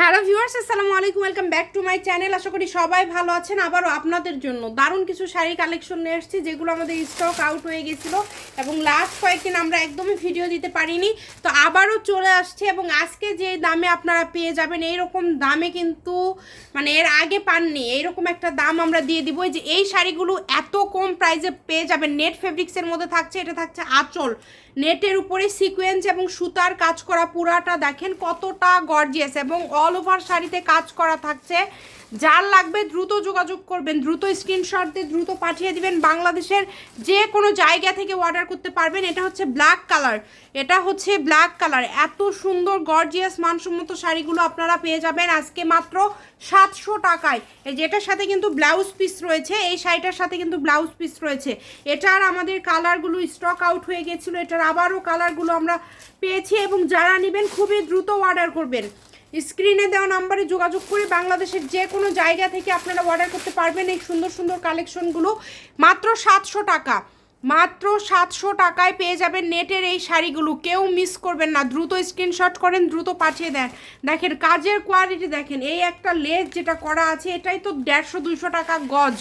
Hello viewers, আসসালামু আলাইকুম, welcome back to my channel. আশা করি সবাই ভালো আছেন, আবারও আপনাদের জন্য। দারুণ কিছু শাড়ি কালেকশন নিয়ে এসেছি, যেগুলো আমাদের স্টক আউট হয়ে গেছিল এবং লাস্ট কয়েকদিন আমরা একদমই ভিডিও দিতে পারিনি। তো আবারও চলে আসছে এবং আজকে যে দামে আপনারা পেয়ে যাবেন, এইরকম দামে কিন্তু মানে এর আগে পাননি, এইরকম একটা দাম আমরা দিয়ে দিব। এই যে এই শাড়িগুলো এত কম প্রাইসে পেয়ে যাবেন নেট ফেব্রিক্সের মধ্যে থাকছে, এটা থাকছে আঁচল। নেটের উপরে সিকোয়েন্স এবং সুতার কাজ করা পুরাটা দেখেন, কতটা গর্জিয়াস এবং অল ওভার শাড়িতে কাজ করা থাকছে। যার লাগবে দ্রুত যোগাযোগ করবেন, দ্রুত স্ক্রিনশট দিয়ে দ্রুত পাঠিয়ে দিবেন। বাংলাদেশের যে কোনো জায়গা থেকে অর্ডার করতে পারবেন। এটা হচ্ছে ব্ল্যাক কালার এটা হচ্ছে ব্ল্যাক কালার এত সুন্দর গর্জিয়াস মানসম্মত শাড়িগুলো আপনারা পেয়ে যাবেন আজকে মাত্র সাতশো টাকায়। যেটার সাথে কিন্তু ব্লাউজ পিস রয়েছে। এই শাড়িটার সাথে কিন্তু ব্লাউজ পিস রয়েছে। এটার আমাদের কালারগুলো স্টক আউট হয়ে গেছিল। এটার আবারও কালারগুলো আমরা পেয়েছি এবং যারা নেবেন খুবই দ্রুত অর্ডার করবেন। স্ক্রিনে দেওয়া নাম্বারে যোগাযোগ করে বাংলাদেশের যে কোনো জায়গা থেকে আপনারা অর্ডার করতে পারবেন। এই সুন্দর সুন্দর কালেকশনগুলো মাত্র সাতশো টাকা। মাত্র সাতশো টাকায় পেয়ে যাবেন নেটের এই শাড়িগুলো। কেউ মিস করবেন না। দ্রুত স্ক্রিনশট করেন, দ্রুত পাঠিয়ে দেন। দেখেন, কাজের কোয়ালিটি দেখেন। এই একটা লেস যেটা করা আছে, এটাই তো দেড়শো, দুইশো টাকা গজ।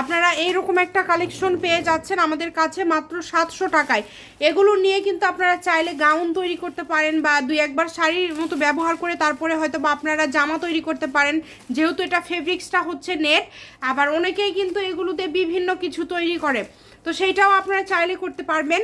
আপনারা এইরকম একটা কালেকশন পেয়ে যাচ্ছেন আমাদের কাছে মাত্র সাতশো টাকায়। এগুলো নিয়ে কিন্তু আপনারা চাইলে গাউন তৈরি করতে পারেন বা দুই একবার শাড়ির মতো ব্যবহার করে তারপরে হয়তো বা আপনারা জামা তৈরি করতে পারেন। যেহেতু এটা ফেব্রিক্সটা হচ্ছে নেট আবার অনেকেই কিন্তু এগুলোতে বিভিন্ন কিছু তৈরি করে। তো সেইটাও আপনারা চাইলে করতে পারবেন।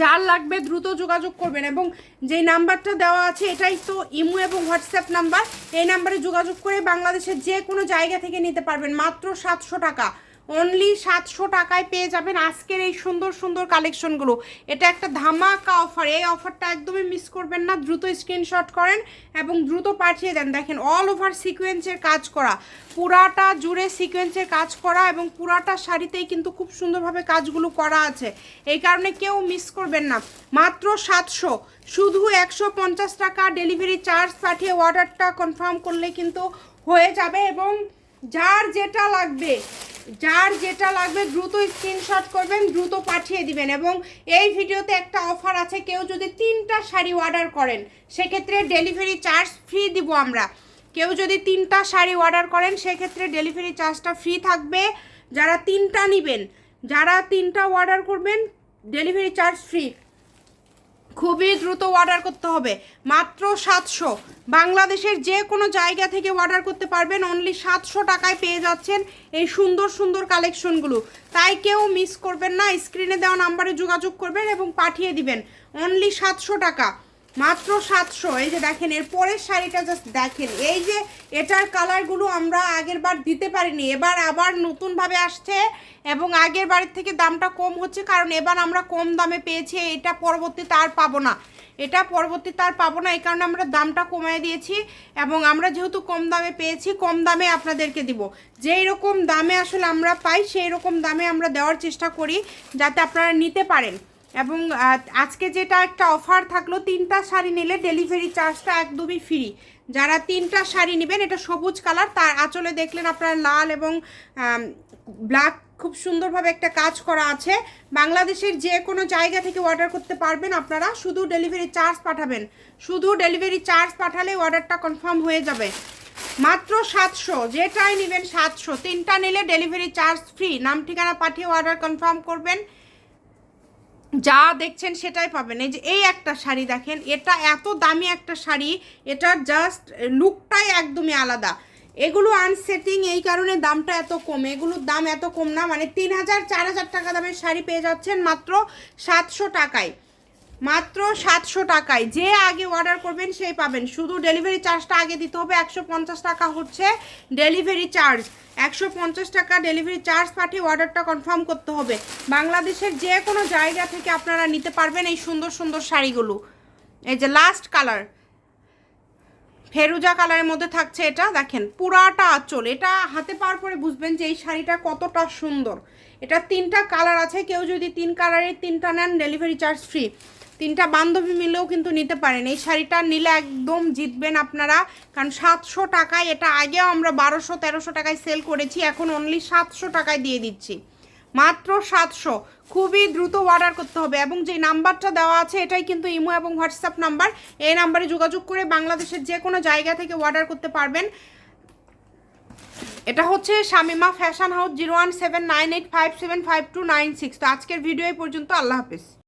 যার লাগবে দ্রুত যোগাযোগ করবেন এবং যে নাম্বারটা দেওয়া আছে এটাই তো ইমো এবং হোয়াটসঅ্যাপ নাম্বার। এই নাম্বারে যোগাযোগ করে বাংলাদেশের যে কোনো জায়গা থেকে নিতে পারবেন। মাত্র সাতশো টাকা। অনলি সাতশো টাকায় পেয়ে যাবেন আজকের এই সুন্দর সুন্দর কালেকশনগুলো এটা একটা ধামাকা অফার এই অফারটা একদমই মিস করবেন না। দ্রুত স্ক্রিনশট করেন এবং দ্রুত পাঠিয়ে দেন। দেখেন অল ওভার সিকোয়েন্সের কাজ করা। পুরাটা জুড়ে সিকোয়েন্সের কাজ করা এবং পুরাটা শাড়িতেই কিন্তু খুব সুন্দরভাবে কাজগুলো করা আছে। এই কারণে কেউ মিস করবেন না। মাত্র সাতশো। শুধু একশো পঞ্চাশ টাকা ডেলিভারি চার্জ পাঠিয়ে অর্ডারটা কনফার্ম করলে কিন্তু হয়ে যাবে এবং যার যেটা লাগবে যার যেটা লাগবে দ্রুত স্ক্রিনশট করবেন, দ্রুত পাঠিয়ে দিবেন এবং এই ভিডিওতে একটা অফার আছে, কেউ যদি তিনটা শাড়ি অর্ডার করেন, সেক্ষেত্রে ডেলিভারি চার্জ ফ্রি দিব আমরা। কেউ যদি তিনটা শাড়ি অর্ডার করেন, সেক্ষেত্রে ডেলিভারি চার্জটা ফ্রি থাকবে। যারা তিনটা নেবেন, যারা তিনটা অর্ডার করবেন ডেলিভারি চার্জ ফ্রি খুবই দ্রুত অর্ডার করতে হবে। মাত্র সাতশো। বাংলাদেশের যে কোনো জায়গা থেকে অর্ডার করতে পারবেন। অনলি সাতশো টাকায় পেয়ে যাচ্ছেন এই সুন্দর সুন্দর কালেকশনগুলো তাই কেউ মিস করবেন না। স্ক্রিনে দেওয়া নাম্বারে যোগাযোগ করবেন এবং পাঠিয়ে দিবেন। অনলি সাতশো টাকা। মাত্র সাতশো। এই যে দেখেন, এর পরের শাড়িটা জাস্ট দেখেন। এই যে এটার কালারগুলো আমরা আগের বার দিতে পারিনি, এবার আবার নতুনভাবে আসছে এবং আগের বারের থেকে দামটা কম হচ্ছে কারণ এবার আমরা কম দামে পেয়েছি, এটা পরবর্তীতে আর পাবো না। এটা পরবর্তীতে আর পাবো না, এই কারণে আমরা দামটা কমিয়ে দিয়েছি এবং আমরা যেহেতু কম দামে পেয়েছি, কম দামে আপনাদেরকে দিব। যেই রকম দামে আসলে আমরা পাই, সেই রকম দামে আমরা দেওয়ার চেষ্টা করি যাতে আপনারা নিতে পারেন। এবং আজকে যেটা একটা অফার থাকল, তিনটা শাড়ি নিলে ডেলিভারি চার্জটা একদমই ফ্রি যারা তিনটা শাড়ি নেবেন, এটা সবুজ কালার তার আঁচলে দেখলেন আপনারা লাল এবং ব্ল্যাক খুব সুন্দরভাবে একটা কাজ করা আছে। বাংলাদেশের যে কোনো জায়গা থেকে অর্ডার করতে পারবেন আপনারা, শুধু ডেলিভারি চার্জ পাঠাবেন। শুধু ডেলিভারি চার্জ পাঠালে অর্ডারটা কনফার্ম হয়ে যাবে। মাত্র সাতশো, যেটাই নেবেন সাতশো। তিনটা নিলে ডেলিভারি চার্জ ফ্রি নাম, ঠিকানা পাঠিয়ে অর্ডার কনফার্ম করবেন। যা দেখছেন সেটাই পাবেন। এই যে এই একটা শাড়ি দেখেন, এটা এত দামি একটা শাড়ি, এটার জাস্ট লুকটাই একদমই আলাদা। এগুলো আনসেটিং এই কারণে দামটা এত কম। এগুলোর দাম এত কম না মানে তিন হাজার, চার হাজার টাকা দামের শাড়ি পেয়ে যাচ্ছেন মাত্র সাতশো টাকায়। মাত্র সাতশো টাকায়। যে আগে অর্ডার করবেন সেই পাবেন। শুধু ডেলিভারি চার্জটা আগে দিতে হবে, একশো পঞ্চাশ টাকা হচ্ছে ডেলিভারি চার্জ একশো পঞ্চাশ টাকা ডেলিভারি চার্জ পাঠিয়ে অর্ডারটা কনফার্ম করতে হবে। বাংলাদেশের যে কোনো জায়গা থেকে আপনারা নিতে পারবেন এই সুন্দর সুন্দর শাড়িগুলো। এই যে লাস্ট কালার ফেরুজা কালারের মধ্যে থাকছে এটা, দেখেন, পুরাটা আঁচল। এটা হাতে পাওয়ার পরে বুঝবেন যে এই শাড়িটা কতটা সুন্দর। এটা তিনটা কালার আছে, কেউ যদি তিন কালারের তিনটা নেন ডেলিভারি চার্জ ফ্রি তিনটা বান্ধবী মিলেও কিন্তু নিতে পারেন। এই শাড়িটা নিলে একদম জিতবেন আপনারা, কারণ সাতশো টাকায় এটা আগেও আমরা বারোশো, তেরোশো টাকায় সেল করেছি, এখন অনলি সাতশো টাকায় দিয়ে দিচ্ছি। মাত্র সাতশো। খুবই দ্রুত অর্ডার করতে হবে এবং যে নাম্বারটা দেওয়া আছে এটাই কিন্তু ইমো এবং হোয়াটসঅ্যাপ নাম্বার। এই নাম্বারে যোগাযোগ করে বাংলাদেশের যে কোনো জায়গা থেকে অর্ডার করতে পারবেন। এটা হচ্ছে Shamima fashion house zero one seven nine eight five seven five two nine six তো আজকের ভিডিও এই পর্যন্ত। আল্লাহ হাফিজ।